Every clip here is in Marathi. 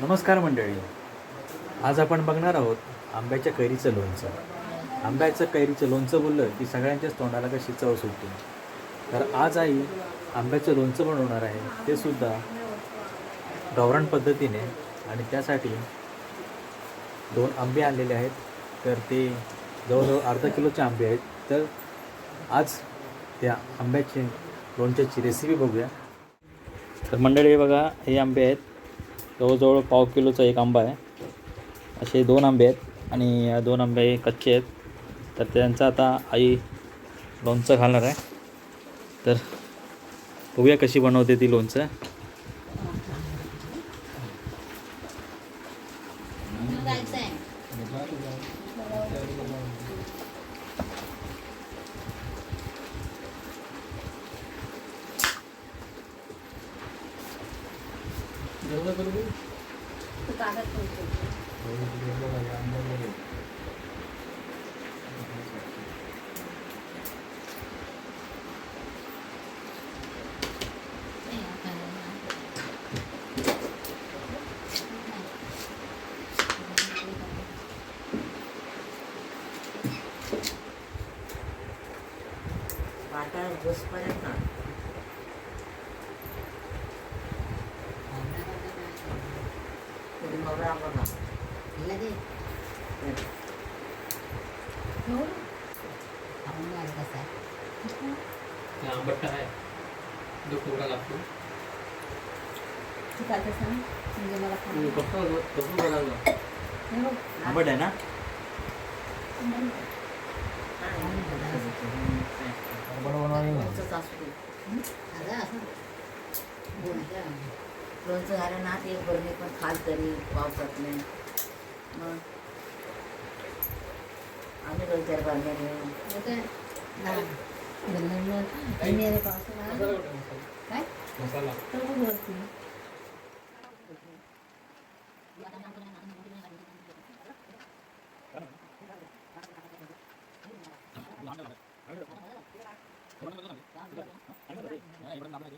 नमस्कार मंडळी. आज आपण बघणार आहोत आंब्याच्या कैरीचं लोणचं. आंब्याचं कैरीचं लोणचं बोललं की सगळ्यांच्याच तोंडाला कशी चव सुटते. तर आज आई आंब्याचं लोणचं बनवणार आहे. ते सुद्धा गावरान पद्धतीने आणि त्यासाठी दोन आंबे आणलेले आहेत. तर ते जवळजवळ अर्धा किलोचे आंबे आहेत. तर आज त्या आंब्याची लोणच्याची रेसिपी बघूया. तर मंडळी हे बघा हे आंबे आहेत. जवळजवळ पाव किलोचा एक आंबा आहे. असे दोन आंबे आहेत आणि या दोन आंबे कच्चे आहेत. तर त्यांचं आता आई लोणचं घालणार आहे. तर बघूया कशी बनवते ती लोणचं. होगा तेरे को तो कागज़ तो वाटा बसपर्यंत कसं कसं बघायला आंबट आहे ना? लोणचंच असू? दे. लोणचं झालं ना ते एक बरणी पण खाल तरी पावसात नाही. मग? आम्ही दोन चार बारण्या घेऊन मसाला तर ഇവിടെ നമ്മുടെ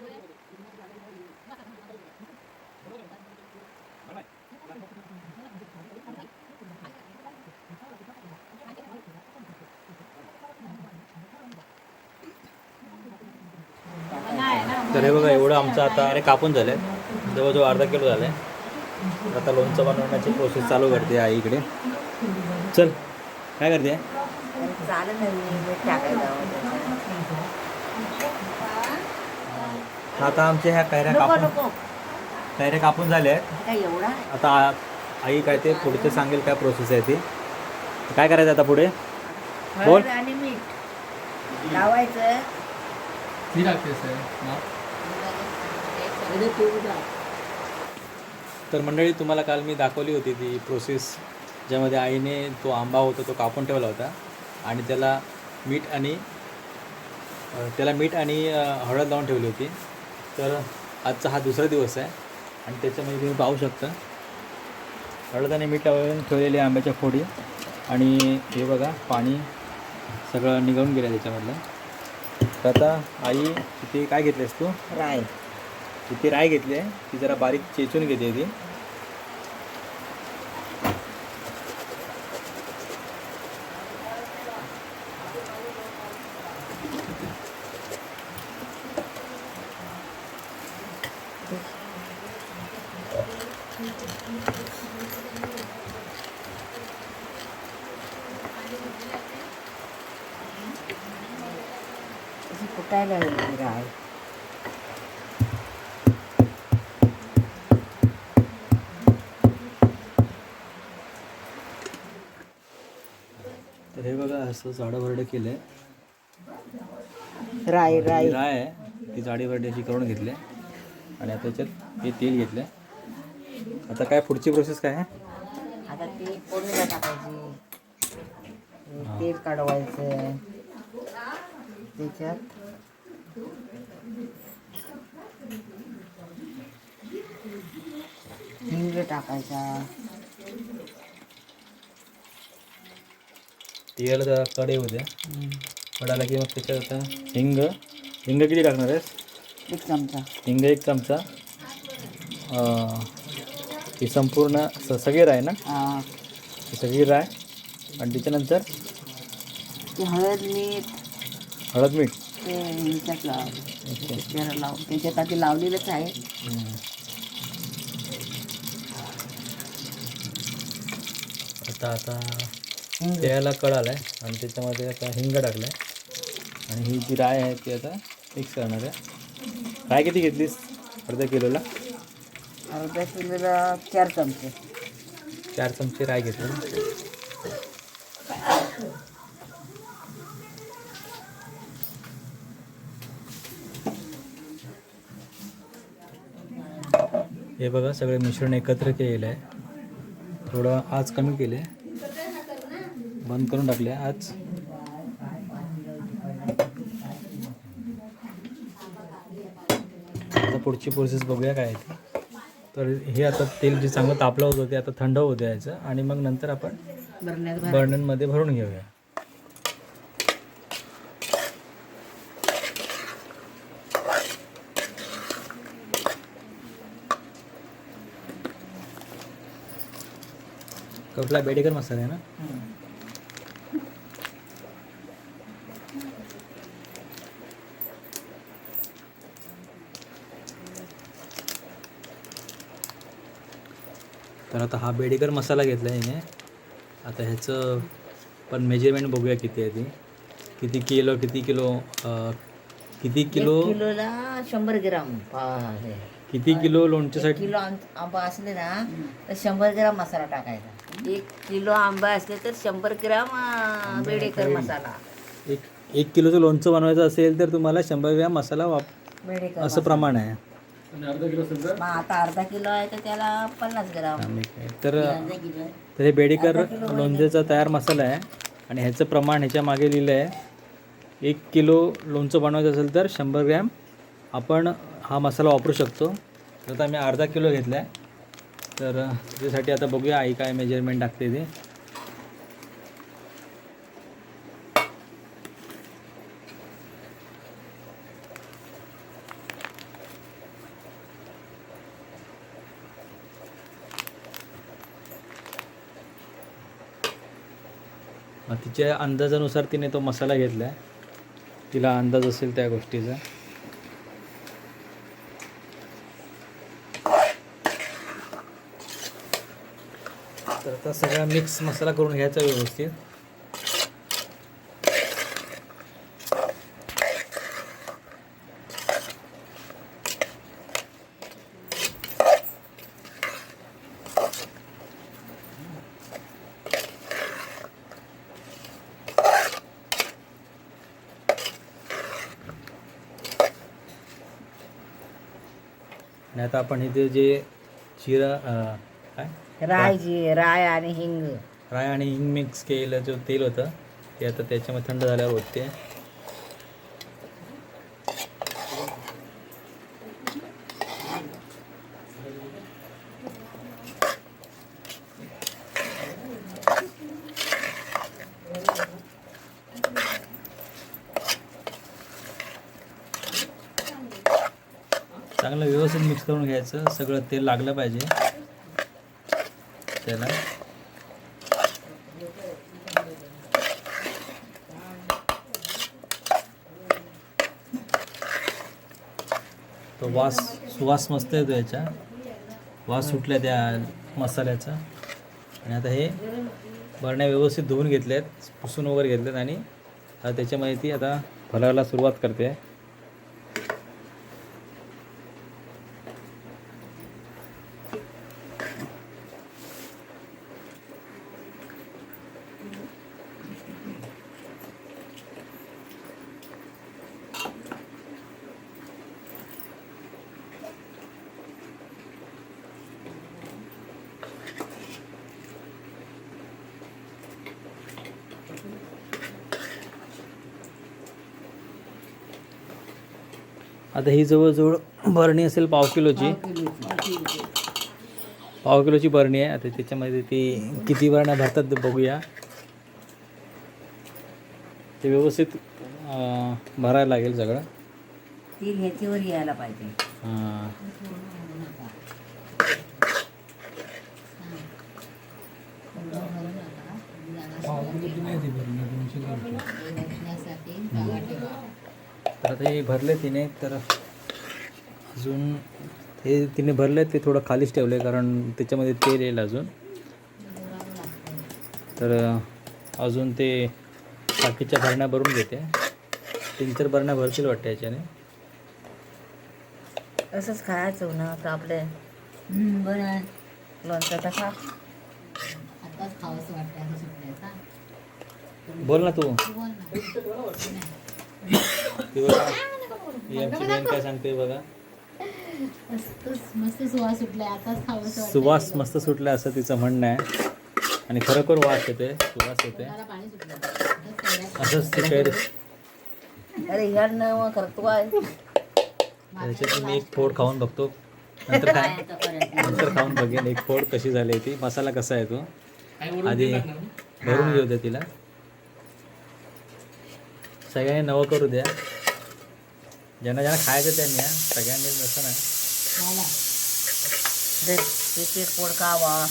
Thank you. हे बघा एवढं आमचं आता अरे कापून झालं आहे जवळजवळ अर्धा किलो झालं आहे आता लोणचं बनवण्याची प्रोसेस चालू करते आई इकडे. चल काय करते? आता आमच्या ह्या कैऱ्या कापून कैऱ्या कापून झाल्या आहेत आता आई काय ते पुढचे सांगेल काय प्रोसेस आहे ती. काय करायचं आता पुढे? बोल. आणि मीठ. लावायचं. तर मंडळी तुम्हाला काल मी दाखवली होती ती प्रोसेस ज्यामध्ये आईने तो आंबा होता तो कापून ठेवला होता आणि त्याला मीठ आणि त्याला मीठ आणि हळद लावून ठेवली होती. तर आजचा हा दुसरा दिवस आहे आणि त्याच्यामध्ये तुम्ही पाहू शकता. हळद आणि मीठ लावून ठेवलेली आंब्याच्या फोडी आणि हे बघा पाणी सगळं निघून गेलं त्याच्यामधलं. आता आई तिथे काय घेतलेस तू? राय. तिथे राय घेतली आहे? ती जरा बारीक चेचून घेते ती. लागली राय तर हे बघा असं जाडं भरडं केलं आहे राय राय. राय आहे. ती जाडी भरडी अशी करून घेतली आणि आता त्याच्यात हे तेल घेतलं आता काय पुढची प्रोसेस काय आहे? आता ती फोडणीला टाकायची. तेल काढवायचं. त्याच्यात हिंग टाकायचा. तेल जरा कडे होत्या. कडाला की मग त्याच्यात आता हिंग. हिंग किती टाकणार आहेस? एक चमचा. हिंग एक चमचा. अं, ही संपूर्ण स सगळी राय ना? हा, ही सगळी राय. आणि त्याच्यानंतर? ते हळद मीठ. हळद मीठ. ते ह्याच्यात लाव. अच्छा. त्याला लाव. त्याच्यात आधी लावलेलंच आहे. आता आता हिंग तेलाला कळ आला आहे आणि त्याच्यामध्ये आता हिंग टाकलं आहे आणि ही जी राय आहे ती आता मिक्स करणार आहे. राय किती घेतलीस? अर्धा किलोला? अर्धा किलोला चार चमचे. चार चमचे राय घेतले हे बघा सगळे मिश्रण एकत्र केलेलं आहे. थोडं आज कमी केले. बंद करून टाकले आज. आता पुढची प्रोसेस बघूया काय ती. तर हे आता तेल जे चांगलं तापलं होतं ते आता थंड होऊ द्यायचं. आणि मग नंतर आपण. बर्नरमध्ये भरून घेऊया. कुठला बेडेकर मसाला आहे ना. तर आता हा बेडेकर मसाला घेतला आहे हिने. आता ह्याचं पण मेजरमेंट बघूया किती आहे ती. किती किलो किती किलो अं, किती किलो? किलोला शंभर ग्राम. किती किलो लोणच्यासाठी? किलो आंबा असले ना तर शंभर ग्राम मसाला टाकायचा. एक किलो आंबा असले तर शंभर ग्राम बेडेकर मसाला. एक एक किलोचं लोणचं बनवायचं असेल तर तुम्हाला शंभर ग्रॅम मसाला वाप बेडेकर असं प्रमाण आहे. आणि अर्धा किलो असेल तर? मग आता अर्धा किलो आहे तर त्याला पन्नास ग्राम. आम्ही काय तर अर्धा किलो आहे. तर हे बेडेकर लोणच्याचा तयार मसाला आहे आणि ह्याचं प्रमाण ह्याच्या मागे लिहिलं आहे. एक किलो लोणचं बनवायचं असेल तर शंभर ग्रॅम आपण हा मसाला वापरू शकतो. तर आता मी अर्धा किलो घेतला आहे तर त्याच्यासाठी आता बघूया आई काय मेजरमेंट टाकते ते. तिच्या अंदाजानुसार तिने तो मसाला घेतला आहे तिला अंदाज असेल त्या गोष्टीचा तर आता सगळा मिक्स मसाला करून घ्यायचा व्यवस्थित. नाही आता आपण इथे जे चिरा काय? रायची राय आणि हिंग. राय आणि हिंग मिक्स केलेलं जो तेल होतं ते आता त्याच्यामध्ये थंड झाल्यावर होते चांगलं व्यवस्थित मिक्स करून घ्यायचं. सगळं तेल लागलं पाहिजे. त्याला. तो वास सुवास मस्त येतो याचा वास सुटल्या त्या मसाल्याचा. आणि आता हे बरण्या व्यवस्थित धुवून घेतल्यात पुसून वगैरे घेतल्यात आणि आता त्याच्यामध्ये ती आता फलायला सुरुवात करते. आता ही जवळजवळ बरणी असेल पाव किलोची. पाव किलोची बरणी आहे. आता त्याच्यामध्ये ती किती बरण्या भरतात ते बघूया. ते व्यवस्थित भरायला लागेल सगळं. ती ह्याच्यावर यायला पाहिजे. हां. तर आता हे भरले तिने तर अजून हे तिने भरले ते थोडं खालीच ठेवले कारण त्याच्यामध्ये तेल येईल अजून. तर अजून ते बाकीच्या भरण्या भरून घेते. तीन चार भरण्या भरतील वाटते याच्याने. असंच खायचं ना आता आपले. बरं आहे. लोणचं तर खा. आताच खावंसं वाटतं असं सुटलंय बोल ना तू बोल ना. ती बघा. ही आमची बहीण काय सांगते बघा. मस्त मस्त सुवास सुटलाय. आताच सुवास मस्त सुटला असं तिचं म्हणणं आहे. आणि खरोखर वास येते सुवास येते. पाणी सुटलं. असंच ती कैरी अरे मी एक फोड खाऊन बघतो. नंतर काय? नंतर खाऊन बघेन एक फोड कशी झाली ती. मसाला कसा आहे तो? आधी? भरून घेऊ द्या तिला. सगळ्यांनी नवं करू द्या. ज्यांना ज्यांना खायचं त्यांनी हा. सगळ्यांनी ना पोड खावा.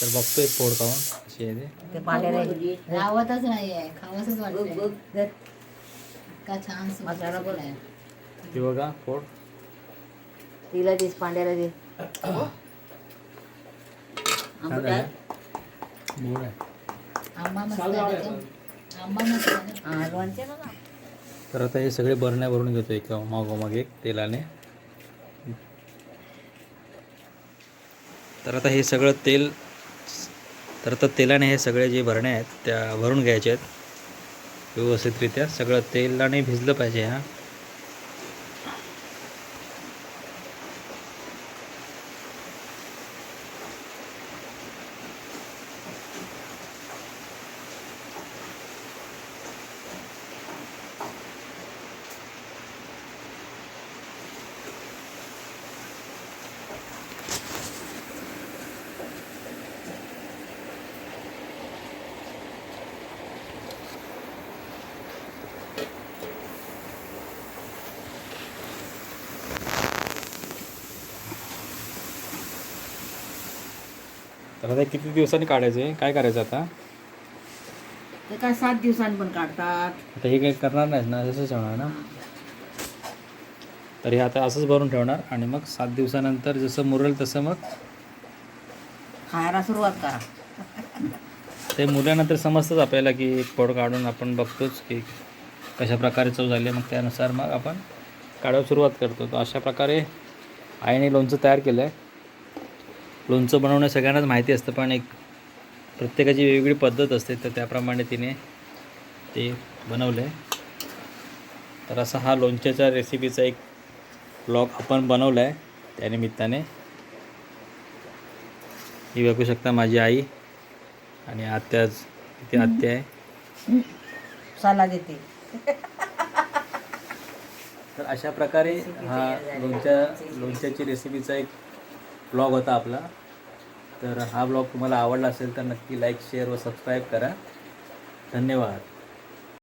तर बघतो एक फोड खाऊन कशी आहे ते. ते पाण्याने रावतच नाहीये. खावंसच वाटतंय. दे. का छान मसाला बघ. सुटलाय. ती बघा फोड तिला दिस पांड्याला दे. छान आंबट झालं. आहे? गोड आहे. आंबा मस्त चालू आहे आहे. तो? तर आता हे सगळे बरण्या भरून घेतो एक मागोमाग एक तेलाने. तर आता हे सगळं तेल तर आता तेलाने हे सगळे जे भरण्या आहेत त्या भरून घ्यायचे आहेत. व्यवस्थितरित्या सगळं तेलाने भिजलं पाहिजे हा. तर आता किती दिवसांनी काढायचं आहे? काय करायचं आता? ते काय सात दिवसांनी पण काढतात. आता हे काही करणार नाहीस ना तसंच ठेवणार ना? तर हे आता असंच भरून ठेवणार आणि मग सात दिवसानंतर जसं मुरेल तसं मग खायला सुरुवात करा. ते मुलानंतर समजतंच आपल्याला की एक फोड काढून आपण बघतोच की कशा प्रकारे चव झाली मग त्यानुसार मग आपण काढायला सुरुवात करतो. तर अशा प्रकारे आईने लोणचं तयार केलं आहे लोणचं बनवणं सगळ्यांनाच माहिती असतं पण एक प्रत्येकाची वेगवेगळी पद्धत असते तर त्याप्रमाणे तिने ते बनवलं आहे तर असा हा लोणच्याच्या रेसिपीचा एक ब्लॉग आपण बनवला आहे त्यानिमित्ताने ही बघू शकता माझी आई आणि आत्याच इथे आत्या आहे. साला देते तर अशा प्रकारे हा लोणच्या लोणच्याची रेसिपीचा एक ब्लॉग होता आपला. तर हा ब्लॉग तुम्हाला आवडला असेल तर नक्की लाईक शेअर व सबस्क्राईब करा. धन्यवाद.